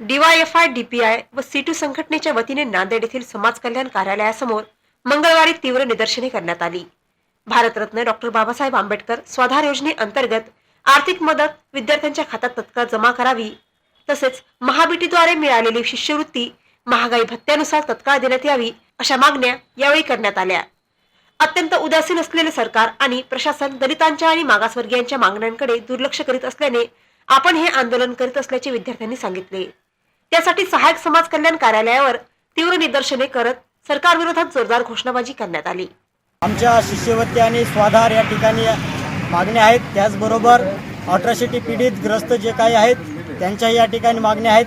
डीवायएफआय DPI व सीटू संघटनेच्या वतीने नांदेड येथील समाज कल्याण कार्यालयासमोर मंगळवारी तीव्र निदर्शने करण्यात आली. भारतरत्न डॉक्टर बाबासाहेब आंबेडकर स्वाधार योजनेअंतर्गत आर्थिक मदत विद्यार्थ्यांच्या खात्यात तत्काळ जमा करावी तसेच महाबीटीद्वारे मिळालेली शिष्यवृत्ती महागाई भत्त्यानुसार तत्काळ देण्यात यावी अशा मागण्या यावेळी करण्यात आल्या. अत्यंत उदासीन असलेले सरकार आणि प्रशासन दलितांच्या आणि मागासवर्गीयांच्या मागण्यांकडे दुर्लक्ष करीत असल्याने आपण हे आंदोलन करीत असल्याचे विद्यार्थ्यांनी सांगितले. त्यासाठी सहाय्यक समाज कल्याण कार्यालयावर तीव्र निदर्शने करत सरकारविरोधात जोरदार घोषणाबाजी करण्यात आली. आमच्या शिष्यवृत्ती आणि स्वाधार या ठिकाणी मागण्या आहेत. त्याचबरोबर अठराशेटी पीडित ग्रस्त जे काही आहेत त्यांच्या या ठिकाणी मागण्या आहेत.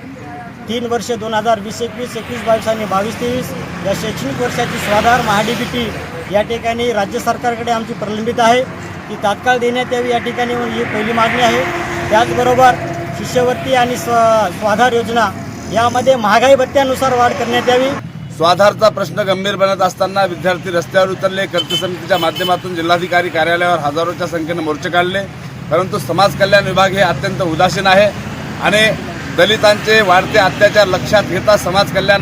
तीन वर्ष दोन हजार वीस एकवीस एकवीस बावीस आणि बावीस तेवीस या शैक्षणिक वर्षाची स्वाधार महाडीबीटी या ठिकाणी राज्य सरकारकडे आमची प्रलंबित आहे. ती तात्काळ देण्यात यावी या ठिकाणी ही पहिली मागणी आहे. त्याचबरोबर शिष्यवृत्ती आणि स्व स्वाधार योजना यामध्ये महागाई भत्त्यानुसार वाढ करण्यात यावी. स्वाधारचा प्रश्न गंभीर बनत असताना विद्यार्थी रस्त्यावर उतरले कर्ज समितीच्या माध्यमातून जिल्हाधिकारी कार्यालयावर हजारोच्या संख्येने मोर्चे काढले. परंतु समाज कल्याण विभाग हे अत्यंत उदासीन आहे आणि दलितांचे वाढते अत्याचार लक्षात घेता समाज कल्याण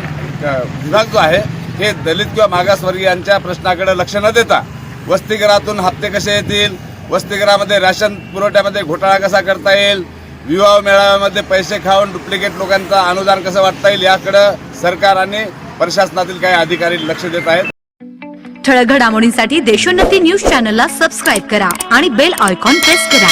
विभाग जो आहे हे दलित किंवा मागासवर्गीयांच्या प्रश्नाकडे लक्ष न देता वसतिगृहातून हप्ते कसे येतील वसतिगृहामध्ये राशन पुरवठ्यामध्ये घोटाळा कसा करता येईल विवाह मेळाव्यामध्ये पैसे खाऊन डुप्लिकेट लोकांचं अनुदान कसं वाटता येईल याकडं सरकार आणि प्रशासनातील काही अधिकारी लक्ष देत आहेत. ठळक घडामोडींसाठी देशोन्नती न्यूज चॅनलला सबस्क्राईब करा आणि बेल आयकॉन प्रेस करा.